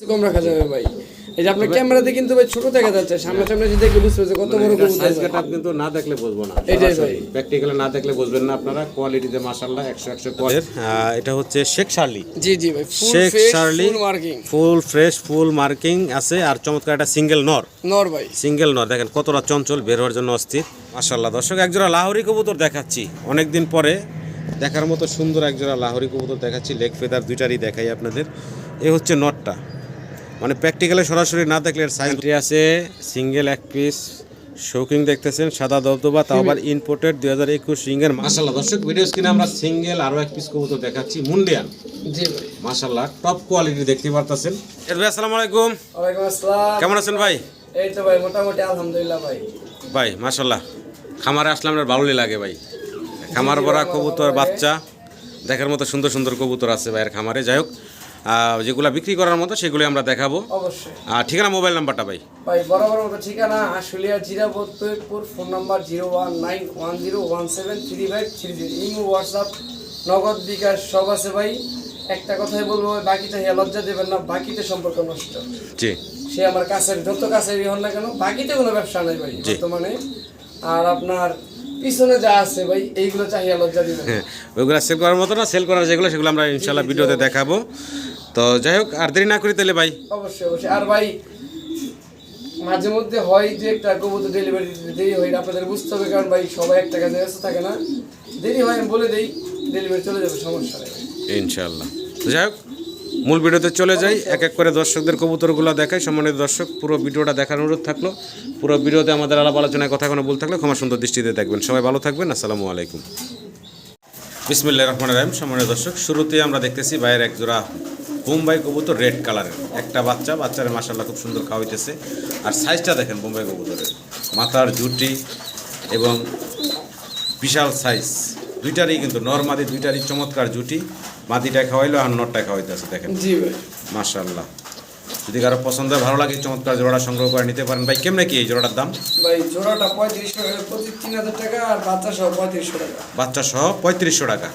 কম রাখা যাবে ভাই। এই যে আপনার ক্যামেরাতে কিন্তু ভাই ছোট দেখা যাচ্ছে সামনে সামনে যদি দেখলে বুঝতে কত বড় কবুতর সাইজ। কাটা কিন্তু না দেখলে বুঝব না। এটাই ভাই। প্র্যাকটিক্যালি না দেখলে বুঝবেন না আপনারা। কোয়ালিটিতে মাশাআল্লাহ 100 100 কোয়ালিটি এটা হচ্ছে শেখ শার্লি। জি জি ভাই ফুল শেখ Shirley full marking full fresh full marking আছে। আর চমৎকার একটা সিঙ্গেল নর নর ভাই। সিঙ্গেল নর দেখেন কতটা চঞ্চল বের হওয়ার জন্য অস্থির। মাশাআল্লাহ দর্শক একজোড়া লাহোরি কবুতর দেখাচ্ছি। অনেকদিন পরে দেখার মতো সুন্দর একজোড়া লাহোরি কবুতর দেখাচ্ছি। লেগ ফেদার দুইটারই দেখাই আপনাদের। এ হচ্ছে নটটা মানে প্র্যাকটিক্যালে সরাসরি না দেখলে এর সাইজ আছে সিঙ্গেল এক পিস শৌকিং দেখতেছেন সাদা দবদবা তাও আবার ইম্পোর্টেড দুই হাজার একুশ রিঙ্গের মাসাল্লাহ দর্শক ভিডিও স্ক্রিনে আমরা সিঙ্গেল আরও এক পিস কবুতর দেখাচ্ছি মুন্ডিয়ান জি মাসাল্লাহ টপ কোয়ালিটি দেখতে পারতেছেন। এর ভাই আসসালামু আলাইকুম। ওয়ালাইকুম আসসালাম। কেমন আছেন ভাই? এই তো ভাই মোটামুটি আলহামদুলিল্লাহ ভাই। ভাই মাসাল্লাহ খামারে আসলে আমার ভালোই লাগে ভাই। খামার ভরা কবুতর বাচ্চা দেখার মতো সুন্দর সুন্দর কবুতর আছে ভাইয়ের খামারে। যাই হোক যেগুলা বিক্রি করার মতো সেগুলো আমরা দেখাবো। অবশ্যই। আর ঠিকানা মোবাইল নাম্বারটা ভাই? ভাই বরাবর মতো ঠিকানা Ashulia Jirapur Taipur phone number zero one nine one zero one seven three five three zero. Imo WhatsApp Nagad bKash সব আছে ভাই। একটা কথাই বলব বাকিটা হিয়া লজ্জা দেবেন না বাকিতে সম্পর্ক নষ্ট। জি। সে আমার কাছে যত কাছেরই হন না কেন বাকিতে কোনো ব্যবসা নাই ভাই। বর্তমানে। আর আপনার পিছনে যা আছে ভাই এইগুলো চাহিয়া লজ্জা দিবেন হ্যাঁ ওইগুলো সেল করার মতো না সেল করার যেগুলো সেগুলো আমরা ইনশাল্লাহ ভিডিওতে দেখাবো। তো যাই হোক আর দেরি না করি তাহলে ভাই। অবশ্যই অবশ্যই। আর ভাই মাঝে মধ্যে হয় যে একটা কবুতর ডেলিভারি দেরি হয় আপনাদের বুঝতে হবে কারণ ভাই সবাই একটা কাজে ব্যস্ত থাকে না। দেরি হয় আমি বলে দেই ডেলিভারি চলে যাবে সমস্যা নেই। ইনশাল্লাহ তো যাই হোক মূল ভিডিওতে চলে যাই এক এক করে দর্শকদের কবুতরগুলো দেখাই। সম্মানিত দর্শক পুরো ভিডিওটা দেখার অনুরোধ থাকল। পুরো ভিডিওতে আমাদের আলাপ আলোচনায় কথা কোনো ভুল থাকলে ক্ষমা সুন্দর দৃষ্টিতে দেখবেন। সবাই ভালো থাকবেন আসসালামু আলাইকুম। বিসমিল্লাহ রহমান রাহিম। সম্মানিত দর্শক শুরুতেই আমরা দেখতেছি বাইরের এক জোড়া বোম্বাই কবুতর রেড কালারের। একটা বাচ্চা বাচ্চার মাসাল্লাহ খুব সুন্দর খাওয়াইতেছে। আর সাইজটা দেখেন বোম্বাই কবুতরের। মাথার জুটি এবং বিশাল সাইজ। দুইটারই কিন্তু নর্মাদি দুইটারই চমৎকার জুটি। মাদিটা খাওয়াইলো আর নটটা খাওয়াইতেছে দেখেন। জি ভাই। মাশাল্লাহ যদি কারও পছন্দ হয়, ভালো লাগে চমৎকার জোড়াটা সংগ্রহ করে নিতে পারেন। ভাই কেমনে কি এই জোড়াটার দাম? ভাই জোড়াটা পঁয়ত্রিশশো পঁচিশ তিন হাজার টাকা আর বাচ্চা সহ পঁয়ত্রিশশো টাকা। বাচ্চা সহ পঁয়ত্রিশশো টাকা।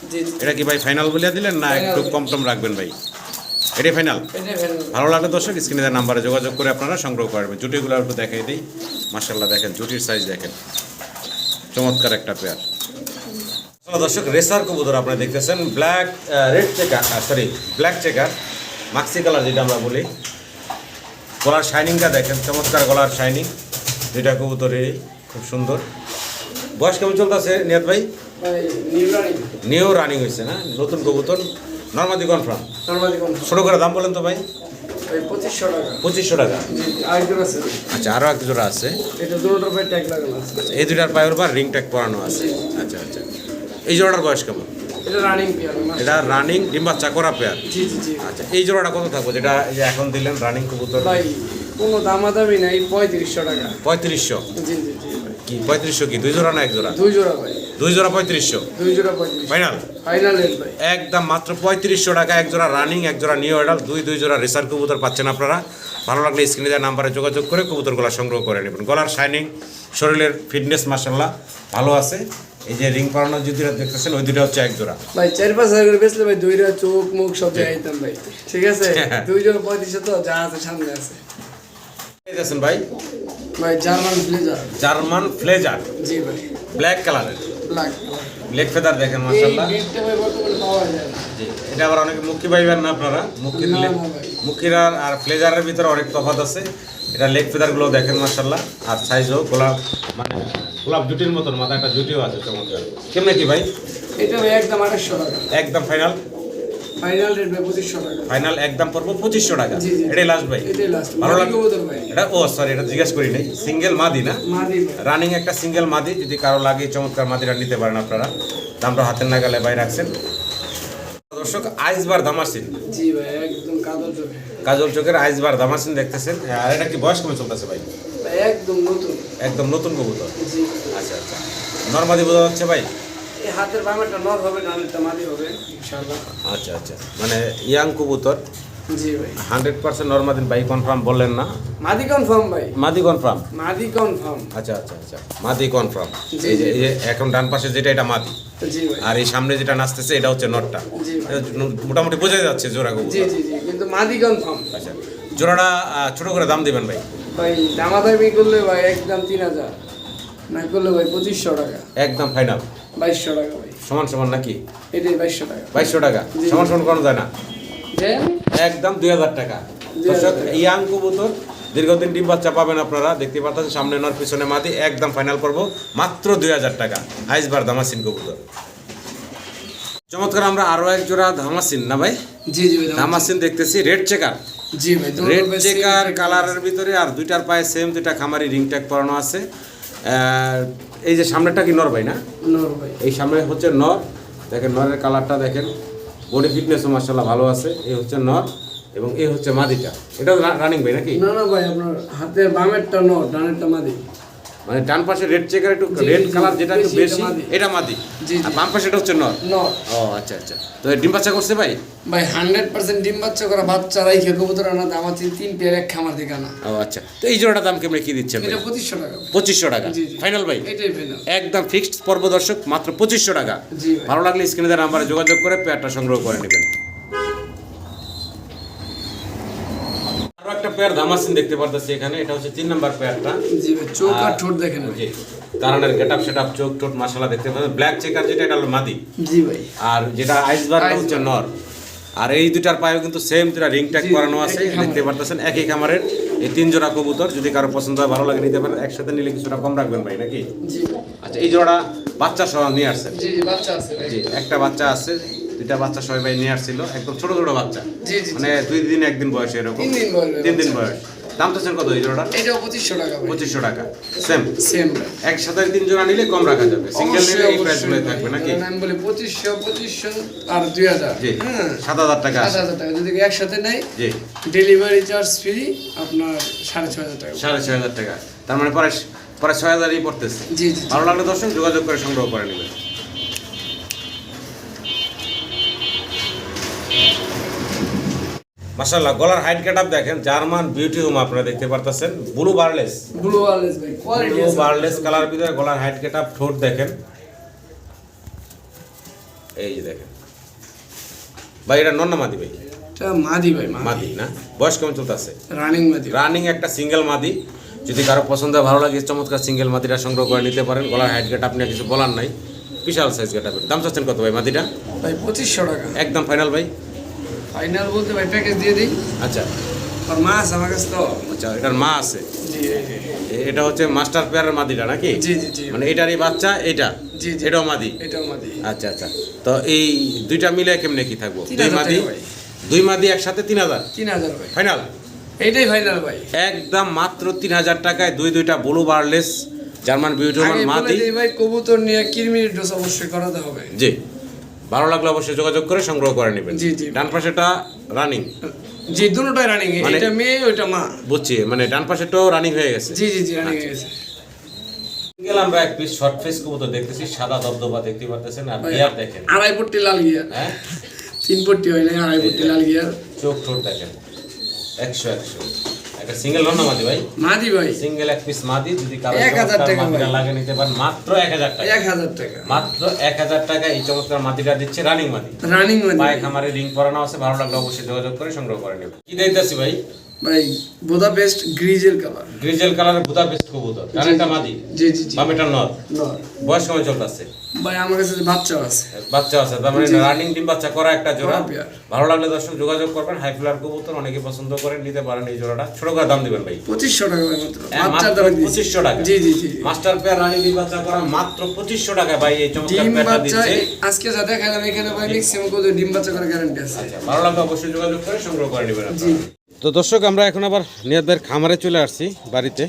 এটা কি ভাই ফাইনাল বলিয়া দিলেন না একটু। কম টম রাখবেন ভাই? এটাই ফাইনাল ভালো লাগলে দর্শক স্ক্রিনে নাম্বারে যোগাযোগ করে আপনারা সংগ্রহ করবেন জুটিগুলো একটু দেখাই দিই। মাশাল্লাহ দেখেন জুটির সাইজ দেখেন। চমৎকার একটা পেয়ার দর্শক রেসার কবুতর আপনারা দেখতেছেন black red checker sorry black checker Maksi colour যেটা আমরা বলি। গলার শাইনিংটা দেখেন চমৎকার গলার শাইনিং দুইটা কবুতরই খুব সুন্দর। বয়স কেমন চলতেছে ভাই? ভাই নিউ রানিং হয়েছে না? নতুন কবুতর? নর্মাদি কনফার্ম ছোটো করে দাম বলেন তো ভাই। পঁচিশশো টাকা। পঁচিশশো টাকা। আছে। আচ্ছা আরও এক জোড়া আছে। এটা দুটোর ভাই ট্যাগ লাগানো আছে। এই দুটার পায়ের উপর রিং ট্যাগ পরানো আছে। আচ্ছা আচ্ছা। এই জোড়াটার বয়স কেমন? এটা রানিং পিয়ার এটা রানিং ডিম্বা চাকরা পেয়ার জি জি জি। আচ্ছা এই জোড়াটা কত থাকব? যেটা এই যে এখন দিলেন রানিং কবুতর। ভাই কোনো দামাদামি নাই পঁয়ত্রিশশো টাকা। পঁয়ত্রিশশো? জি জি জি। কি পঁয়ত্রিশশো কি দুই জোড়া না এক জোড়া? দুই জোড়া ভাই। দুই জোড়া পঁয়ত্রিশশো। দুই জোড়া পঁয়ত্রিশ। ফাইনাল ফাইনাল একদম মাত্র পঁয়ত্রিশশো টাকা এক জোড়া রানিং এক জোড়া নিউ অর্ডার দুই দুই জোড়া রেসার কবুতর পাচ্ছেন আপনারা। ভালো লাগলে স্ক্রিনে দেওয়া নাম্বারে যোগাযোগ করে কবুতরগুলো সংগ্রহ করে নেবেন। গলার শাইনিং শরীরের ফিটনেস মাসাল্লাহ ভালো আছে। এই যে রিং পরানো যে দুটা দেখতেছেন ওই দুটা হচ্ছে এক জোড়া। ভাই চার পাঁচ হাজার করে বেচলে ভাই দুইটা চোখ মুখ সব জায়গাইতাম ভাই। ঠিক আছে? হ্যাঁ। দুই জোড়া পঁয়ত্রিশশো তো যা আছে সামনে আছে। ভাই। ভাই জার্মান ব্লেজার। জার্মান ফ্লেজার জি ভাই। ব্ল্যাক কালারের ব্ল্যাক ব্ল্যাক ফেদার দেখেন এই মাসাল্লাহ ভাই বর্তমানে পাওয়া যায়। জি এটা আবার অনেকে মুখি পাইবেন না আপনারা? দিলে মুখির আর ফ্লেজারের ভিতরে অনেক তফাৎ আছে। এটা লেগ ফেদারগুলো দেখেন আর সাইজও গোলাপ মানে গোলাপ জুটির মতন মাথা একটা জুটিও আছে চমৎকার। কেমনে কি ভাই? এটা ভাই একদম আঠাশশো টাকা। একদম ফাইনাল ফাইনাল রেট ভাই পঁচিশশো টাকা। ফাইনাল একদম পড়ব পঁচিশশো টাকা। জি, জি। এটাই লাস্ট ভাই। এটাই লাস্ট ভালো লাগে এটা ও সরি এটা জিজ্ঞেস করি নাই সিঙ্গেল মাদি না? মাদি রানিং একটা সিঙ্গেল মাদি যদি কারও লাগে চমৎকার মাদিটা নিতে পারেন আপনারা। দামটা হাতের নাগালে বাইরে রাখছেন। দর্শক আইসবার দামাসিন। জি ভাই একদম কাদর চোখে। কাজল চোখের আইসবার দামাসিন দেখতেছেন। আর এটা কি বয়স কমে চলতেছে ভাই? ভাই একদম নতুন। একদম নতুন কবুতর। জি। আচ্ছা আচ্ছা। নর্মাদি বোঝা যাচ্ছে ভাই? এই হাতের বামেরটা নর হবে ডানেরটা মাদি হবে। ইনশাআল্লাহ। আচ্ছা আচ্ছা। মানে ইয়াং কবুতর? জি ভাই। হান্ড্রেড পার্সেন্ট নর্মাদিন ভাই কনফার্ম বললেন না? মাদি কনফার্ম ভাই। মাদি কনফার্ম মাদি কনফার্ম আচ্ছা আচ্ছা আচ্ছা। মাদি কনফার্ম এই যে জি। এই যে এখন ডান পাশে যেটা এটা মাদি। আর এই সামনে যেটা নাচতেছে এটা হচ্ছে নটটা। মোটামুটি বোঝা যাচ্ছে জোড়া জি জি জি। কিন্তু মাদি কনফার্ম আচ্ছা। জোড়াটা ছোট করে দাম দিবেন ভাই? ভাই দামাদামি করলে ভাই একদম তিন হাজার। না করলে ভাই পঁচিশশো টাকা। একদম ফাইনাল বাইশশো টাকা ভাই। সমান সমান নাকি? এটাই বাইশশো টাকা। বাইশশো টাকা? সমান সমান করা যায় না? একদম দুই হাজার টাকা। দর্শক ইয়াং কবুতর দীর্ঘদিন ডিম বাচ্চা পাবেন আপনারা। দেখতে পাচ্ছেন সামনে নর পিছনে একদম ফাইনাল করব। মাত্র দুই হাজার টাকা। আইসবার ধামাসিন কবুতর। চমৎকার আমরা আরও এক জোড়া ধামাসিন না ভাই? জি জি ধামাসিন। দেখতেছি রেড চেকার জি ভাই রেড চেকার কালারের ভিতরে আর দুইটার পায়ে সেম দুইটা খামারি রিং ট্যাগ পরানো আছে। এই যে সামনেটা কি নর ভাই না? নর ভাই। এই সামনে হচ্ছে নর। দেখেন নরের কালারটা দেখেন। বডি ফিটনেসও মার্শাল্লাহ ভালো আছে। এই হচ্ছে নর এবং এই হচ্ছে মাদিটা। এটা রানিং ভাই নাকি? না না ভাই আপনার হাতে বামেরটা নর ডানেরটা মাদি। মানে ডান পাশে রেড চেকার একটু রেড কালার যেটা একটু বেশি, এটা মাদি। আর বাম পাশে এটা হচ্ছে নর। ও আচ্ছা আচ্ছা। তো ডিম বাচ্চা করছে ভাই? ভাই হান্ড্রেড পার্সেন্ট ডিম বাচ্চা করা বাচ্চা রাইখে কবুতর আনা দাম আছে তিন পেয়ার এক খামার থেকে আনা। ও আচ্ছা। তো এই জোড়াটা দাম কেমন কি দিচ্ছেন এটা পঁচিশশো টাকা। পঁচিশশো টাকা। ফাইনাল ভাই? এটাই ফাইনাল একদম ফিক্সড পর্ব দর্শক মাত্র পঁচিশশো টাকা। ভালো লাগলে স্ক্রিনে দেওয়া নাম্বারে যোগাযোগ করে পেয়ারটা সংগ্রহ করে নেবেন। আরও একটা পেয়ার ধামাসিন দেখতে পারতেছি এখানে এটা হচ্ছে তিন নাম্বার পেয়ারটা জি চোখ আর ঠোঁট দেখেন জি কারণের গেট আপ চোখ টোট মশলা দেখতে পাচ্ছেন। ব্ল্যাক চেকার যেটা এটা হলো মাদি। জি ভাই। আর যেটা। হচ্ছে নর। আর এই দুটার পায়েও কিন্তু সেম দুটা রিং ট্যাগ করানো আছে দেখতে পারতেছেন একই খামারের। এই তিন জোড়া কবুতর যদি কারও পছন্দ হয় ভালো লাগে নিতে পারেন। একসাথে নিলে কিছুটা কম রাখবেন ভাই নাকি? আচ্ছা এই জোড়া বাচ্চা সহ নিয়ে আসছেন। জি বাচ্চা আছে জি একটা বাচ্চা আছে। দুইটা বাচ্চা সবাই ভাই নিয়ে আসছিল। একদম ছোট ছোট বাচ্চা। মানে দুই দিন একদিন বয়স এরকম। তিন দিন বয়স দাম তো কত এই জোড়াটা? এটাও পঁচিশশো টাকা পঁচিশশো টাকা। সেম সেম একসাথে তিন জোড়া নিলে কম রাখা যাবে। সিঙ্গেল নিলে এই প্রাইসগুলো থাকবে নাকি? ধরেন আমি বলি পঁচিশশো পঁচিশশো আর দুই হাজার। হ্যাঁ। সাত হাজার টাকা সাত হাজার টাকা। যদি একসাথে নেয় জি। ডেলিভারি চার্জ ফ্রি আপনার সাড়ে ছয় হাজার টাকা। সাড়ে ছয় হাজার টাকা। তার মানে পরে পরে ছয় হাজারই পড়তেছে। জি জি। ভালো লাগলে দর্শক যোগাযোগ করে সংগ্রহ করে নেবেন। মাসাল্লাহ গলার হাইট কাট দেখেন জার্মান বিউটি হোম আপনারা দেখতে পারতেছেন। ব্লু বার্লেস ব্লু ওয়ারলেস ভাই কোয়ালিটি ব্লু বার্লেস কালার ভিতরে গলার হাইট কাট ঠোঁট দেখেন। এই যে দেখেন। ভাই এটা নন্না মাদি ভাই? এটা মাদি ভাই মাদি। না? বয়স কেমন চলতেছে? রানিং মাদি। রানিং একটা সিঙ্গেল মাদি। যদি কারও পছন্দ হয় ভালো লাগে চমৎকার সিঙ্গেল মাদিটা সংগ্রহ করে নিতে পারেন। গলার হাইট গেট আপনি কিছু বলার নাই। বিশাল সাইজ গেট দাম চাচ্ছেন কত ভাই মাদিটা? ভাই পঁচিশশো টাকা। একদম ফাইনাল ভাই। ফাইনাল বলতে ভাই প্যাকেজ দিয়ে দিই। আচ্ছা। আর আমার কাছে তো। আচ্ছা এটার মা আছে? এটা হচ্ছে মাস্টার পেয়ারের মাদিটা নাকি? জি জি জি। মানে এটারই বাচ্চা এটা? জি, জি। এটাও মাদি? এটাও মাদি। আচ্ছা আচ্ছা। তো এই দুইটা মিলে কেমনে কি থাকব? দুই মাদি? দুই মাদি একসাথে তিন হাজার? তিন হাজার ভাই। ফাইনাল এইটাই ফাইনাল ভাই। একদম মাত্র তিন হাজার টাকায় দুই দুইটা ব্লু বার্লেস জার্মান বিউটি মাদি। ভাই কবুতর নিয়ে কিরমির ডোজ অবশ্যই করাতে হবে। জি। ভালো লাগলে অবশ্যই যোগাযোগ করে সংগ্রহ করে নেবেন। জি, জি। ডান পাশেটা রানিং জি দুটোটাই রানিং মানে- এটা মেয়ে ওইটা মা। বুঝছি মানে ডান পাশেটাও রানিং হয়ে গেছে। জি জি জি রানিং হয়ে গেছে। সিঙ্গেল আমরা এক পিস শর্ট ফেস কবুতর দেখতেছি সাদা দবদবা দেখতে পারতেছেন? আর গিয়ার দেখেন। আড়াই পট্টি লাল গিয়ার হ্যাঁ? তিন পট্টি হয় না আড়াই পট্টি লাল গিয়ার চোখ ঠোঁট দেখেন। একশো একশো। একটা সিঙ্গেল লোন না মাদি ভাই। মাদি ভাই। সিঙ্গেল এক পিস মাদি যদি কারও এক হাজার চমৎকার টাকা মাদিটা লাগে নিতে পারেন মাত্র এক হাজার টাকা। এক হাজার টাকা। মাত্র এক হাজার টাকা এই চমৎকার মাদিটা দিচ্ছে রানিং মাদি। রানিং মাদি। পায়ে খামারে রিং পড়ানো আছে ভালো লাগলে অবশ্যই যোগাযোগ করে সংগ্রহ করে নেবেন। কি দিতেছি ভাই? ভাই Budapest grizzle colour grizzle কালারের বুদা পেস্ট কবুতর কারেন্টটা মাদি। জি জি জি। বামেটা নর। নর। বয়স কেমন চলতেছে? ভাই আমার কাছে বাচ্চা আছে। বাচ্চা আছে তার মানে রানিং ডিম বাচ্চা করা একটা জোড়া। ভালো লাগলে দর্শক যোগাযোগ করবেন হাই ফ্লার কবুতর অনেকে পছন্দ করেন নিতে পারেন এই জোড়াটা। ছোট করে দাম দিবেন ভাই। পঁচিশশো টাকা মাত্র। হ্যাঁ, দাম 2500 টাকা। জি জি জি। মাস্টার পেয়ার রানিং ডিম বাচ্চা করা মাত্র পঁচিশশো টাকা ভাই এই চমৎকার পেয়ারটা দিচ্ছে। আজকে যা দেখালাম এখানে ভাই ম্যাক্সিমাম কত ডিম বাচ্চা করার গ্যারান্টি আছে। আচ্ছা, ভালো লাগলে অবশ্যই যোগাযোগ করে সংগ্রহ করে নেবেন জি। তো দর্শক আমরা এখন আবার নিয়াদের খামারে চলে আসছি বাড়িতে।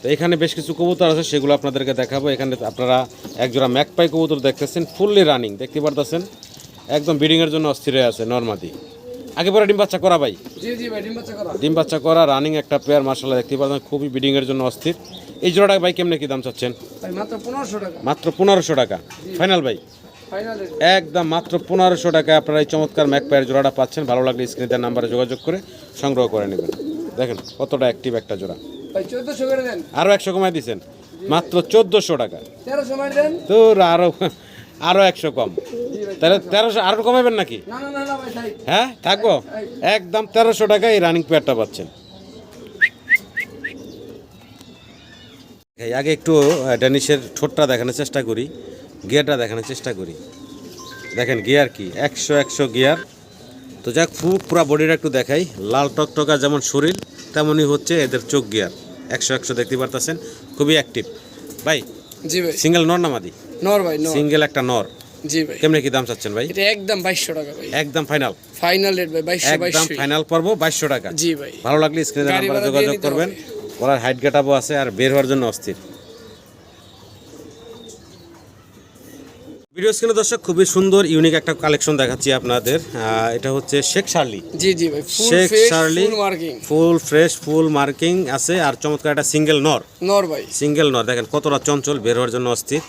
তো এখানে বেশ কিছু কবুতর আছে সেগুলো আপনাদেরকে দেখাবো। এখানে আপনারা একজোড়া ম্যাকপাই কবুতর দেখতেছেন ফুললি রানিং দেখতে পারতেছেন? একদম ব্রিডিংয়ের জন্য অস্থির হয়ে আছে নর্মাদি। আগে পরে ডিম বাচ্চা করা ভাই? ডিম বাচ্চা করা। রানিং একটা পেয়ার মার্শাল্লাহ দেখতে পাচ্ছেন খুবই ব্রিডিংয়ের জন্য অস্থির। এই জোড়াটা ভাই কেমনে কি দাম চাচ্ছেন? মাত্র পনেরোশো টাকা। মাত্র পনেরোশো টাকা। ফাইনাল ভাই? একদম মাত্র পনেরোশো টাকায় আপনারা এই চমৎকার ম্যাক পায়ের জোড়াটা পাচ্ছেন। ভালো লাগলে স্ক্রিনের নাম্বারে যোগাযোগ করে সংগ্রহ করে নেবেন। দেখেন কতটা অ্যাক্টিভ একটা জোড়া। আরও একশো কমায় দিচ্ছেন মাত্র চোদ্দোশো টাকা। তো আরও আরও একশো কম। তাহলে তেরোশো। আরও কমাবেন নাকি? হ্যাঁ থাকব? একদম তেরোশো টাকা এই রানিং পেয়ারটা পাচ্ছেন। আগে একটু ড্যানিশের ঠোঁটটা দেখানোর চেষ্টা করি। গিয়ারটা দেখানোর চেষ্টা করি। দেখেন গিয়ার কি? একশো একশো গিয়ার। তো যাক খুব পুরো বডিটা একটু দেখাই। লাল টকটকা যেমন শরীর তেমনই হচ্ছে এদের চোখ গিয়ার। একশো একশো দেখতে পারতেছেন? খুবই অ্যাক্টিভ ভাই জি ভাই। সিঙ্গেল নর না মাদি? নর ভাই নর। সিঙ্গেল একটা নর। জি ভাই। কেমনে কি দাম চাচ্ছেন ভাই? এটা একদম বাইশশো টাকা ভাই। একদম ফাইনাল ফাইনাল রেট ভাই বাইশশো একদম ফাইনাল পর্ব বাইশশো টাকা। জি ভাই। ভালো লাগলে স্ক্রিনে নাম্বারে যোগাযোগ করবেন। ওনার হাইট গেটাপও আছে আর বের হওয়ার জন্য অস্থির। ভিডিও স্ক্রিনে দর্শক খুবই সুন্দর ইউনিক একটা কালেকশন দেখাচ্ছি আপনাদের। এটা হচ্ছে শেখ শার্লি। জি জি ভাই শেখ শার্লি ফুল ফ্রেশ ফুল মার্কিং আছে আর চমৎকার একটা সিঙ্গেল নর নর ভাই। সিঙ্গেল নর দেখেন কতটা চঞ্চল বের হওয়ার জন্য অস্থির।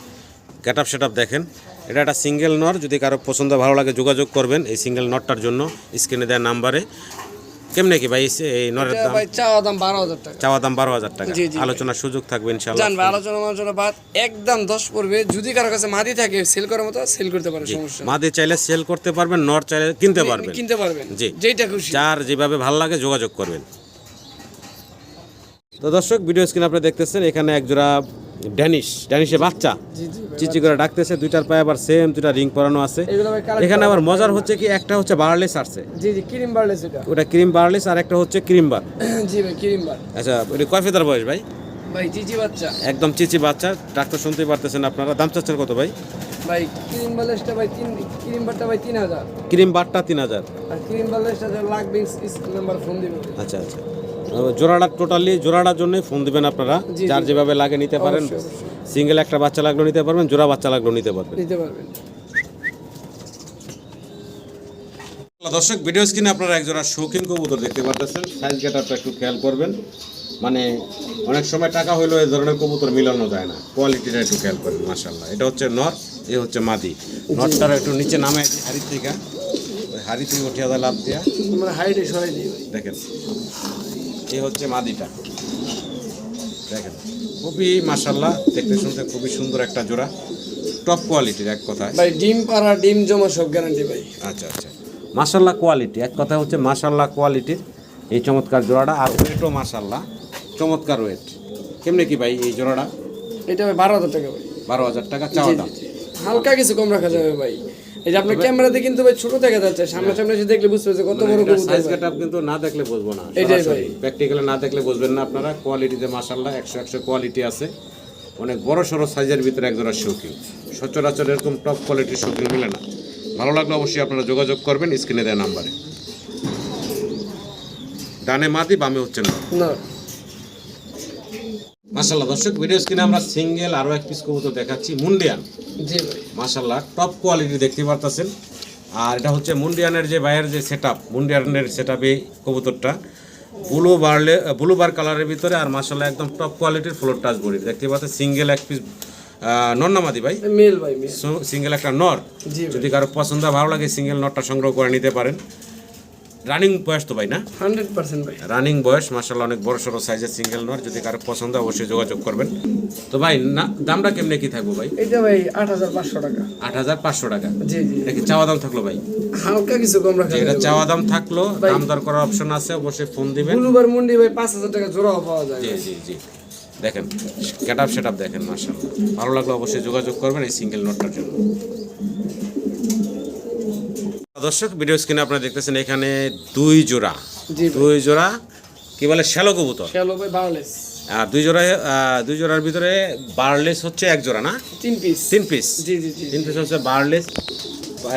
গেট আপ সেট দেখেন। এটা একটা সিঙ্গেল নর যদি কারও পছন্দ ভালো লাগে যোগাযোগ করবেন এই সিঙ্গেল নটটার জন্য স্ক্রিনে দেওয়া নাম্বারে কেমনে কি ভাই এই- এই নরের দাম? ভাই চাওয়া দাম বারো হাজার টাকা। চাওয়া দাম বারো হাজার টাকা। জি, জি। ভাই। আলোচনার সুযোগ থাকবে ইনশাল্লাহ জান আলোচনা আলোচনা বাদ একদম দশ পড়বে। যদি কারও কাছে মাদি থাকে সেল করার মতো সেল করতে সমস্যা নেই। চাইলে সেল করতে পারবেন নর চাইলে কিনতে পারবেন। কিনতে পারবেন। জি। যেটা খুশি। যার যেভাবে ভালো লাগে যোগাযোগ করবেন। তো দর্শক ভিডিও স্ক্রিন আপনি দেখতেছেন এখানে একজোড়া ড্যানিশ ড্যানিশের বাচ্চা। চিচি করে ডাকতেছে দুইটার পায়ে আবার সেম দুইটা রিং পরানো আছে। এখানে আবার মজার হচ্ছে কি একটা হচ্ছে বার্লেস আসছে। জি জি ক্রিম বার্লেস এটা। ওটা ক্রিম বার্লেস আর একটা হচ্ছে ক্রিম বার জি ভাই ক্রিম বার আচ্ছা ওটা কয় ফেদার বয়স ভাই? ভাই জিজি বাচ্চা। একদম চিচি বাচ্চা ডাক্তার শুনতেই পারতেছেন আপনারা। দাম চাচ্ছেন কত ভাই? ভাই ক্রিম বার্লেসটা ভাই তিন ক্রিম বারটা ভাই তিন হাজার। ক্রিম বারটা তিন হাজার। আর ক্রিম বার্লেসটা যে লাগবে নাম্বার ফোন দিবে। আচ্ছা আচ্ছা। জোড়াটা টোটালি জোড়াটার জন্যই ফোন দিবেন আপনারা। যার যেভাবে লাগে নিতে পারেন। সিঙ্গেল একটা বাচ্চা লাগলেও নিতে পারবেন জোড়া বাচ্চা লাগলেও নিতে পারবেন। নিতে পারবেন। দর্শক ভিডিও স্ক্রিনে আপনারা একজোড়া শৌখিন কবুতর দেখতে পাচ্ছেন সাইজ গেটআপটা একটু খেয়াল করবেন। মানে অনেক সময় টাকা হইলেও এই ধরনের কবুতর মিলানো যায় না। কোয়ালিটিটা একটু খেয়াল করবেন মাশাল্লাহ এটা হচ্ছে নর এ হচ্ছে মাদি নটটার একটু নিচে নামে হাড়ি থেকে। ওই হাড়ি থেকে উঠিয়া দেয় লাভ দিয়া। আমরা হাইটে সরাই দেখেন। এই হচ্ছে মাদিটা। দেখেন খুবই মাশাল্লাহ দেখতে শুনতে খুবই সুন্দর একটা জোড়া। টপ কোয়ালিটির এক কথায়। ভাই ডিম পাড়া ডিম জমা সব গ্যারান্টি ভাই। আচ্ছা আচ্ছা। মাশাল্লাহ কোয়ালিটি এক কথা হচ্ছে মাশাল্লাহ কোয়ালিটির এই চমৎকার জোড়াটা আর ওয়েটও মাশাল্লাহ চমৎকার ওয়েট কেমনে কি ভাই এই জোড়াটা? এটা ভাই বারো হাজার টাকা ভাই। বারো হাজার টাকা চাওয়া দাম। হালকা কিছু কম রাখা যাবে ভাই। এই যে আপনার ক্যামেরাতে কিন্তু ভাই ছোট দেখা যাচ্ছে সামনে সামনে এসে দেখলে বুঝতে পারছে কত বড় সাইজ ভাই। গেটআপ কিন্তু না দেখলে বুঝব না। প্র্যাকটিক্যালে না দেখলে বুঝবেন না আপনারা কোয়ালিটিতে মাশাল্লাহ একশো একশো কোয়ালিটি আছে। অনেক বড় সড়ো সাইজের ভিতরে একজোড়া শৌখিন সচরাচর এরকম টপ কোয়ালিটির শৌখিন মিলে না। ভালো লাগলে অবশ্যই আপনারা যোগাযোগ করবেন স্ক্রিনে দেওয়া নাম্বারে ডানে মাদি বামে হচ্ছে না। না মাশাল্লাহ দর্শক ভিডিও স্ক্রিনে আমরা সিঙ্গেল আরও এক পিস কবুতর দেখাচ্ছি মুন্ডিয়ান। জি ভাই। মাশাল্লাহ টপ কোয়ালিটি দেখতে পারতেছেন। আর এটা হচ্ছে মুন্ডিয়ানের যে বাইরের যে সেট আপ মুন্ডিয়ানের সেট আপে কবুতরটা। ব্লু বারলে ব্লু বার কালারের ভিতরে আর মাশাল্লাহ একদম টপ কোয়ালিটির ফ্লোর টাচ বডি দেখতে পাচ্ছেন সিঙ্গেল এক পিস নন্নামাদি ভাই? মেল ভাই সিঙ্গেল একটা নর। যদি কারও পছন্দ ভালো লাগে সিঙ্গেল নটটা সংগ্রহ করে নিতে পারেন। রানিং বয়স তো ভাই না? হান্ড্রেড পার্সেন্ট ভাই। রানিং বয়স মাসাল্লাহ অনেক বড় সড়ো সাইজের সিঙ্গেল নট যদি কারও পছন্দ অবশ্যই যোগাযোগ করবেন। তো ভাই না দামটা কেমনে কি থাকব ভাই? এটা ভাই আট হাজার পাঁচশো টাকা। আট হাজার পাঁচশো টাকা? জি জি। এটা কি চাওয়া দাম থাকল ভাই? হালকা কিছু কম রাখা এটা চাওয়া দাম থাকল দাম দর করার অপশন আছে অবশ্যই ফোন দিবেন। বুলুবার মুন্ডি ভাই পাঁচ হাজার টাকা জোড়াও পাওয়া যায় জি জি জি। দেখেন গেট আপ সেট আপ দেখেন মাসাল্লাহ ভালো লাগলে অবশ্যই যোগাযোগ করবেন এই সিঙ্গেল নোটটার জন্য। দর্শক ভিডিও স্ক্রিনে আপনারা দেখতেছেন এখানে দুই জোড়া। দুই জোড়া কি বলে শ্যালো কবুতর। শ্যালো ভাই বারোলেস। আর দুই জোড়ায় দুই জোড়ার ভিতরে বারলেস হচ্ছে এক জোড়া না? তিন পিস তিন পিস জি জি জি। তিন পিস হচ্ছে বারলেস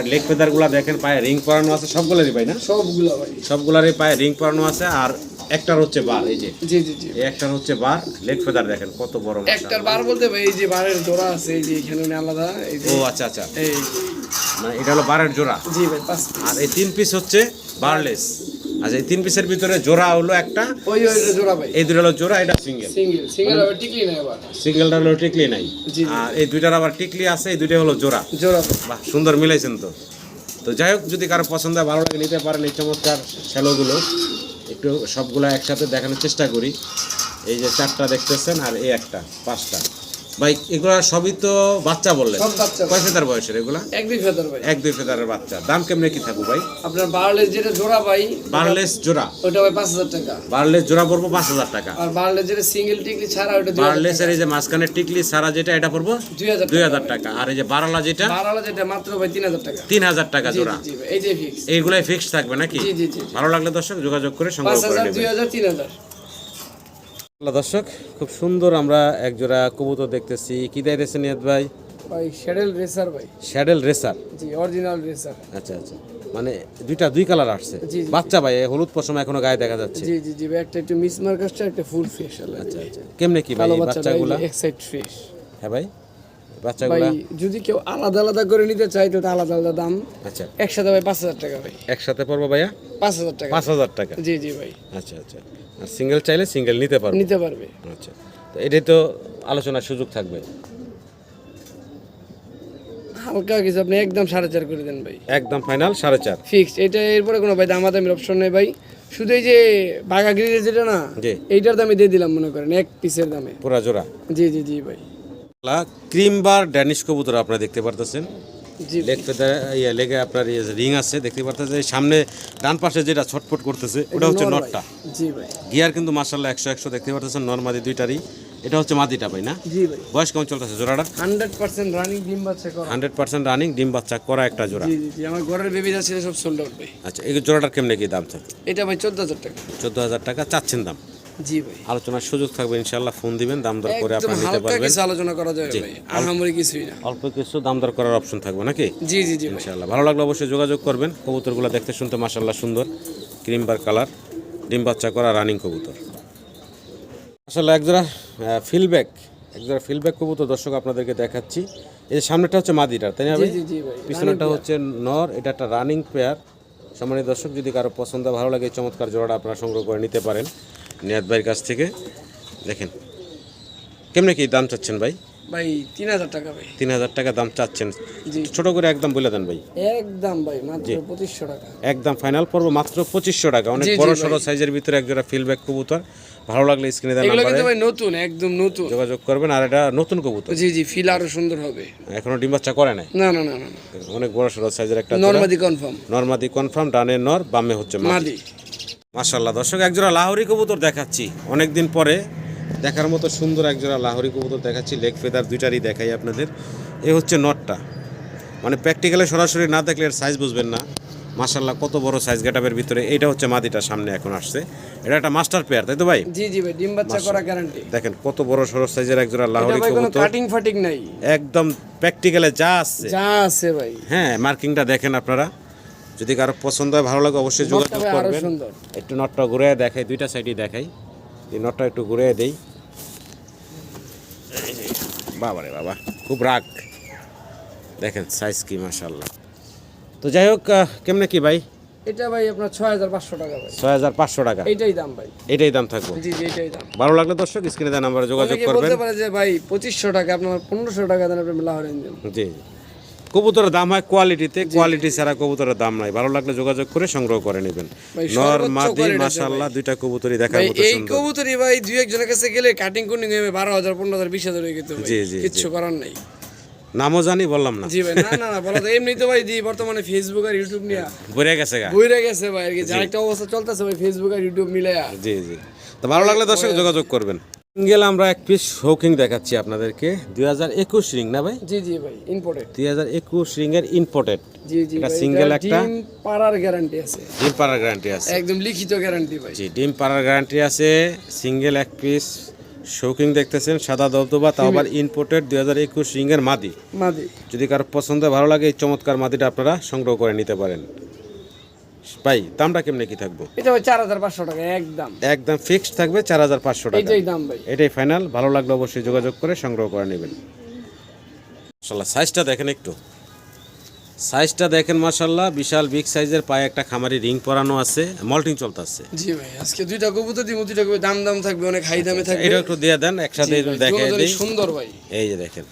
লেগ ফেদারগুলো দেখেন পায়ে রিং পরানো আছে সবগুলোরই পাই না? সবগুলো ভাই সবগুলারই পায়ে রিং পরানো আছে আর একটার হচ্ছে বার এই যে। জি জি জি। একটার হচ্ছে বার লেগ ফেদার দেখেন কত বড় একটার বার বলতে ভাই এই যে বারের জোড়া আছে এই যে এখানে উনি আলাদা এই যে ও আচ্ছা আচ্ছা। এই মানে এটা হলো বারের জোড়া। জি ভাই পাঁচ আর এই তিন পিস হচ্ছে বারলেস আচ্ছা এই তিন পিসের ভিতরে জোড়া হলো একটা। ওই ওই জোড়া ভাই। এই দুটো হলো জোড়া এটা সিঙ্গেল সিঙ্গেল সিঙ্গেল আবার টিকলি না আবার। সিঙ্গেলটা হলো টিকলি নাই। আর এই দুইটার আবার টিকলি আছে এই দুইটা হলো জোড়া। জোড়া। বাহ সুন্দর মিলাইছেন তো। তো যাই হোক যদি কারও পছন্দ হয় ভালো লাগে নিতে পারেন এই চমৎকার শ্যালোগুলো একটু সবগুলো একসাথে দেখানোর চেষ্টা করি। এই যে চারটা দেখতেছেন আর এই একটা পাঁচটা। ভাই এগুলা সবই তো বাচ্চা বললেন। কয় ফেদার বয়সের এগুলা? এক দুই ফেদার ভাই। এক দুই ফেদারের বাচ্চা। দাম কেমনে কি থাকব ভাই? আপনার বারলেস যেটা জোড়া ভাই বারলেস জোড়া? ওটা ভাই পাঁচ হাজার টাকা। বারলেস জোড়া পড়ব পাঁচ হাজার টাকা। আর বারলেস যেটা সিঙ্গেল টিকলি ছাড়া ওটা হাজার বারলেসের এই যে মাঝখানে টিকলি সারা যেটা এটা পড়ব দুই হাজার টাকা। আর এই যে বারালা যেটা? বারলা যেটা মাত্র ভাই তিন হাজার টাকা। তিন হাজার টাকা জোড়া। এই যে ফিক্স এইগুলাই ফিক্স থাকবে নাকি? ভালো লাগলে দর্শক যোগাযোগ করে সংগ্রহ করে নেবেন। দুই হাজার তিন হাজার। দর্শক খুব সুন্দর আমরা একজোড়া কবুতর দেখতেছি। কি দিতেছে নিয়ত ভাই? ভাই শ্যাডেল রেসার ভাই। শ্যাডেল রেসার জি অরিজিনাল রেসার আচ্ছা আচ্ছা। মানে দুইটা দুই কালার আসছে। বাচ্চা ভাই হলুদ পশম এখনও গায়ে দেখা যাচ্ছে। জি জি জি একটা একটু মিস মার্কাসটা একটা ফুল ফ্রেশ আচ্ছা আচ্ছা। কেমনে কি ভাই বাচ্চাগুলো? এক্সাইট ফ্রেশ হ্যাঁ ভাই। বাচ্চাগুলা? যদি কেউ আলাদা আলাদা করে নিতে চায় তো আলাদা আলাদা দাম আচ্ছা। একসাথে ভাই পাঁচ হাজার টাকা ভাই। একসাথে পড়ব ভাইয়া? পাঁচ হাজার টাকা। পাঁচ হাজার টাকা? জি জি ভাই। আচ্ছা আচ্ছা। আর সিঙ্গেল চাইলে সিঙ্গেল নিতে পারব। নিতে পারবে। আচ্ছা। তো এটাই তো আলোচনার সুযোগ থাকবে। হালকা কিছু আপনি একদম সাড়ে চার করে দেন ভাই। একদম ফাইনাল সাড়ে চার। ফিক্সড এটা এরপরে কোনো ভাই দামাদামির অপশন নেই ভাই। শুধু এই যে বাঘা গ্রিলের যেটা না। এইটার দামে দিয়ে দিলাম মনে করেন এক পিসের দামে। পুরা জোড়া। জি জি জি ভাই। ক্রিম বার ড্যানিশ কবুতর আপনারা দেখতে পারতেছেন। লেগ ফেদার ইয়ে লেগে আপনার রিং আছে দেখতে পারতেছেন। এই সামনে ডান পাশে যেটা ছটফট করতেছে ওটা হচ্ছে। নটটা। গিয়ার কিন্তু মার্শাল্লাহ একশো একশো দেখতে পারতেছেন নর্মাদি দুইটারই। এটা হচ্ছে মাদিটা ভাই না? বয়স কেমন চলতেছে জোড়াটা? হান্ড্রেড পার্সেন্ট রানিং ডিম বাচ্চা করা। হান্ড্রেড পার্সেন্ট রানিং ডিম বাচ্চা করা একটা জোড়া। আমার ঘরের বেবি যা ছিল সব সোল্ড আউট ভাই। আচ্ছা এই জোড়াটার কেমনে কি দাম থাকে এটা ভাই চোদ্দ হাজার টাকা। চোদ্দ হাজার টাকা চাচ্ছেন দাম? জি ভাই। আলোচনার সুযোগ থাকবে ইনশাল্লাহ ফোন দিবেন দাম দর করে আপনারা নিতে পারবেন। কিছু আলোচনা করা যাবে ভাই আহামরি কিছুই না। অল্প কিছু দাম দর করার অপশন থাকবে নাকি? জি জি জি ভাই। ইনশাল্লাহ ভালো লাগলে অবশ্যই যোগাযোগ করবেন। কবুতরগুলো দেখতে শুনতে মাসাল্লাহ সুন্দর। ক্রিম বার কালার ডিম বাচ্চা করা রানিং কবুতর। আসলে একজোড়া ফিলব্যাক একজোড়া ফিলব্যাক কবুতর দর্শক আপনাদেরকে দেখাচ্ছি। এই যে সামনেটা হচ্ছে মাদিটা তাই না পিছনেটা হচ্ছে নর এটা একটা রানিং পেয়ার সম্মানিত দর্শক যদি কারও পছন্দ ভালো লাগে চমৎকার জোড়াটা আপনারা সংগ্রহ করে নিতে পারেন। নিয়াদ ভাইয়ের কাছ থেকে। দেখেন কেমনে কি দাম চাচ্ছেন ভাই? ভাই তিন হাজার টাকা ভাই। তিন হাজার টাকা দাম চাচ্ছেন। ছোট করে একদম বলে দেন ভাই। একদম ভাই মাত্র পঁচিশশো টাকা। একদম ফাইনাল পর্ব মাত্র পঁচিশশো টাকা। অনেক বড়। সড়ো সাইজের ভিতরে এক জোড়া ফিলব্যাক কবুতর। ভালো লাগলে স্ক্রিনে নাম্বারে ভাই। নতুন একদম নতুন। যোগাযোগ করবেন আর এটা নতুন কবুতর। জি জি ফিল আরও সুন্দর হবে। এখনও ডিম বাচ্চা করে নাই? না না না না অনেক বড় সড়ো সাইজের একটা নর্মাদি কনফার্ম নর্মাদি কনফার্ম ডানে নর বামে হচ্ছে মাদি। মাদি মাশাল্লাহ দর্শক একজোড়া লাহোরি কবুতর দেখাচ্ছি। অনেকদিন পরে দেখার মতো সুন্দর একজোড়া লাহোরি কবুতর দেখাচ্ছি। লেগ ফেদার দুইটারই দেখাই আপনাদের। এ হচ্ছে নটটা। মানে প্র্যাকটিক্যালে সরাসরি না দেখলে এর সাইজ বুঝবেন না। মাশাল্লাহ কত বড় সাইজ গেটাপের ভিতরে। এটা হচ্ছে মাদিটা সামনে এখন আসছে। এটা একটা মাস্টার পেয়ার তাই তো ভাই? জি জি ভাই ডিম বাচ্চা করা গ্যারান্টি দেখেন কত বড় সরো সাইজের একজোড়া লাহোরি কবুতর। কাটিং ফাটিং নাই। একদম প্র্যাকটিক্যালে যা আছে। যা আছে ভাই। হ্যাঁ মার্কিংটা দেখেন আপনারা। যদি কারও পছন্দ হয় ভালো লাগে অবশ্যই যোগাযোগ করবেন। একটু নটটা ঘুরে দেখাই দুইটা সাইডই দেখাই। এই নটটা একটু ঘুরে দেই। বাবা রে বাবা খুব রাগ। দেখেন সাইজ কি মাশাল্লাহ তো যাই হোক কেমনে কি ভাই? এটা ভাই আপনার ছয় হাজার পাঁচশো টাকা ভাই। ছয় হাজার পাঁচশো টাকা। এইটাই দাম ভাই। এটাই দাম থাকবে। জি জি এটাই দাম। ভালো লাগলে দর্শক স্ক্রিনে দেওয়া নাম্বারে যোগাযোগ করবেন। বলতে পারে যে ভাই পঁচিশশো টাকা আপনার পনেরোশো টাকা দেন আপনি ইঞ্জিন জি জি। কবুতরের দাম হয় কোয়ালিটিতে কোয়ালিটি ছাড়া কবুতরের দাম নাই। ভালো লাগলে যোগাযোগ করে সংগ্রহ করে নেবেন। নর মাদি মাশাল্লাহ দুইটা কবুতরই দেখার মতো এই কবুতরই ভাই দুই একজনের কাছে গেলে কাটিং হাজার পনেরো হাজার বিশ হাজার হয়ে গেছে ভাই। জি, জি, কিচ্ছু করার নাই। নামও জানি বললাম না। জি ভাই না না না বলা তো এমনি তো ভাই জি বর্তমানে ফেসবুক আর ইউটিউব নিয়ে। বইরে গেছে গা। বইরে গেছে ভাই আর কি যার একটা অবস্থা চলতেছে ভাই ফেসবুক আর ইউটিউব মিলে জি জি। তো ভালো লাগলে দর্শক যোগাযোগ করবেন। সিঙ্গেল আমরা এক পিস শৌকিং দেখাচ্ছি আপনাদেরকে। দুই হাজার একুশ রিং না ভাই? জি জি ভাই ইম্পোর্টেড দুই হাজার একুশ রিং এর ইম্পোর্টেড জি জি এটা ভাই একটা? ডিম পাড়ার গ্যারান্টি আছে। ডিম পাড়ার গ্যারান্টি আছে। একদম লিখিত গ্যারান্টি ভাই। জি ডিম পাড়ার গ্যারান্টি আছে। সিঙ্গেল এক পিস শৌকিং দেখতেছেন সাদা দবদবা তাও আবার ইম্পোর্টেড দুই হাজার একুশ রিং এর মাদি। মাদি। যদি কারও পছন্দ ভালো লাগে এই চমৎকার মাদিটা আপনারা সংগ্রহ করে নিতে পারেন। ভাই দামটা কেমনে কি থাকব? এটা চার হাজার পাঁচশো টাকা একদম। একদম ফিক্সড থাকবে চার হাজার পাঁচশো টাকা। এইটাই দাম ভাই। এটাই ফাইনাল ভালো লাগলে অবশ্যই যোগাযোগ করে সংগ্রহ করে নেবেন। সাইজটা দেখেন একটু। সাইজটা দেখেন মাশাল্লাহ বিশাল বিগ সাইজের পায়ে একটা খামারি রিং পরানো আছে মল্টিং চলতেছে। জি ভাই আজকে দুইটা কবুতর দিব দুইটা কবুতর দাম দাম থাকবে অনেক হাই দামে থাকবে। এটা একটু দিয়ে দেন একসাথে দেখে সুন্দর ভাই। এই যে দেখেন।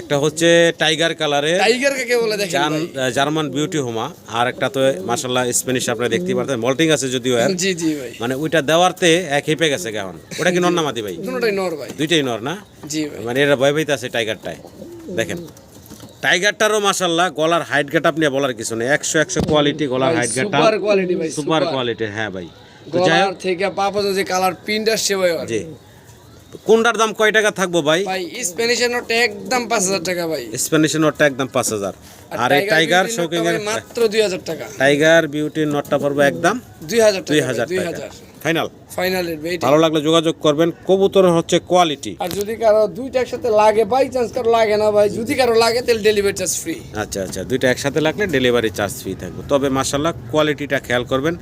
একটা হচ্ছে টাইগার কালারের টাইগার কাকে বলে দেখেন জার্মান বিউটি হোমা আর একটা তো মাসাল্লাহ স্প্যানিশ আপনি দেখতেই পারতেন মল্টিং আছে যদিও জি জি ভাই। মানে ওইটা দেওয়ারতে এক হেপে গেছে কেমন ওটা কি নর না মাদি ভাই? দুটোটাই নর ভাই। দুইটাই নর না? জি ভাই। মানে এরা ভয় পাইতে আছে টাইগারটায়। দেখেন টাইগারটারও মাসাল্লাহ গলার হাইট গেট আপনি বলার কিছু নেই। একশো একশো কোয়ালিটি গলার হাইট গেট সুপার কোয়ালিটি ভাই সুপার কোয়ালিটির হ্যাঁ ভাই। গলার থেকে পা পর্যন্ত যে কালার প্রিন্ট আসছে ভাই জি। কোনটার দাম কয় টাকা থাকব ভাই? ভাই স্প্যানিশের নোটটা একদম পাঁচ হাজার টাকা ভাই। স্প্যানিশের নোটটা একদম পাঁচ হাজার। আর এই টাইগার শৌকিং এর মাত্র দুই হাজার টাকা। টাইগার বিউটির নোটটা পড়বে একদম দুই হাজার দুই টাকা। হাজার। টাকা ফাইনাল ফাইনাল ভালো লাগলে যোগাযোগ করবেন। কবুতর হচ্ছে কোয়ালিটি আর যদি কারও দুইটা একসাথে লাগে বাই চান্স কারও লাগে না ভাই যদি কারও লাগে তাহলে ডেলিভারি চার্জ ফ্রি আচ্ছা আচ্ছা দুইটা একসাথে লাগলে ডেলিভারি চার্জ ফ্রি থাকবে। তবে মাসাল্লাহ কোয়ালিটিটা খেয়াল করবেন।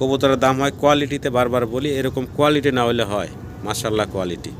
কবুতরের দাম হয় কোয়ালিটিতে বারবার বলি এরকম কোয়ালিটি না হলে হয়। মাসাল্লাহ কোয়ালিটি।